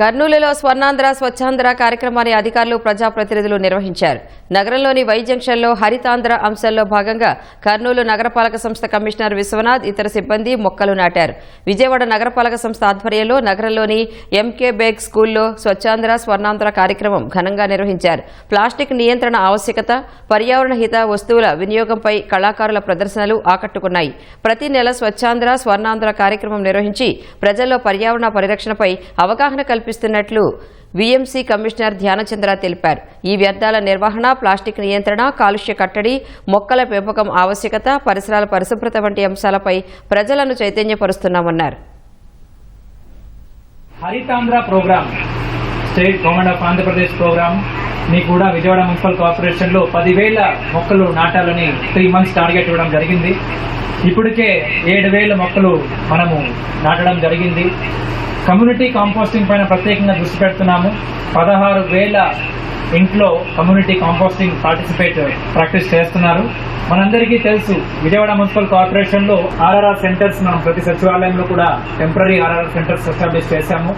కర్నూలులో స్వర్ణాంధ్ర స్వచ్ఛాంధ్ర కార్యక్రమాన్ని అధికారులు ప్రజాప్రతినిధులు నిర్వహించారు. నగరంలోని వై జంక్షన్లో హరితాంధ్ర అంశంలో భాగంగా కర్నూలు నగరపాలక సంస్థ కమిషనర్ విశ్వనాథ్ ఇతర సిబ్బంది మొక్కలు నాటారు. విజయవాడ నగరపాలక సంస్థ ఆధ్వర్యంలో నగరంలోని ఎంకే బేగ్ స్కూల్లో స్వచ్ఛాంధ్ర స్వర్ణాంధ్ర కార్యక్రమం ఘనంగా నిర్వహించారు. ప్లాస్టిక్ నియంత్రణ ఆవశ్యకత పర్యావరణ హిత వస్తువుల వినియోగంపై కళాకారుల ప్రదర్శనలు ఆకట్టుకున్నాయి. ప్రతి నెల స్వచ్ఛాంధ్ర స్వర్ణాంధ్ర కార్యక్రమం నిర్వహించి ప్రజల్లో పర్యావరణ పరిరక్షణపై అవగాహన కల్పిస్తున్నట్లు వీఎంసీ కమిషనర్ ధ్యానచంద్ర తెలిపారు. ఈ వ్యర్థాల నిర్వహణ ప్లాస్టిక్ నియంత్రణ కాలుష్య కట్టడి మొక్కల పెంపకం ఆవశ్యకత పరిసరాల పరిశుభ్రత వంటి అంశాలపై ప్రజలను చైతన్యపరుస్తున్నామన్నారు. Haritandhra program state government of Andhra Pradesh program మీ కూడా విజయవాడ మున్సిపల్ కార్పొరేషన్లో పదివేల మొక్కలు నాటాలని త్రీ మంత్స్ టార్గెట్ ఇవ్వడం జరిగింది. ఇప్పటికే ఏడు వేల మొక్కలు మనము నాటడం జరిగింది. కమ్యూనిటీ కాంపోస్టింగ్ పైన ప్రత్యేకంగా దృష్టి పెడుతున్నాము. పదహారు వేల ఇంట్లో కమ్యూనిటీ కాంపోస్టింగ్ పార్టిసిపేట్ ప్రాక్టీస్ చేస్తున్నారు. మనందరికీ తెలుసు విజయవాడ మున్సిపల్ కార్పొరేషన్లో ఆర్ఆర్ఆర్ సెంటర్స్ మనం ప్రతి సచివాలయంలో కూడా టెంపరీ ఆర్ఆర్ఆర్ సెంటర్స్ ఎస్టాబ్లిష్ చేశాము.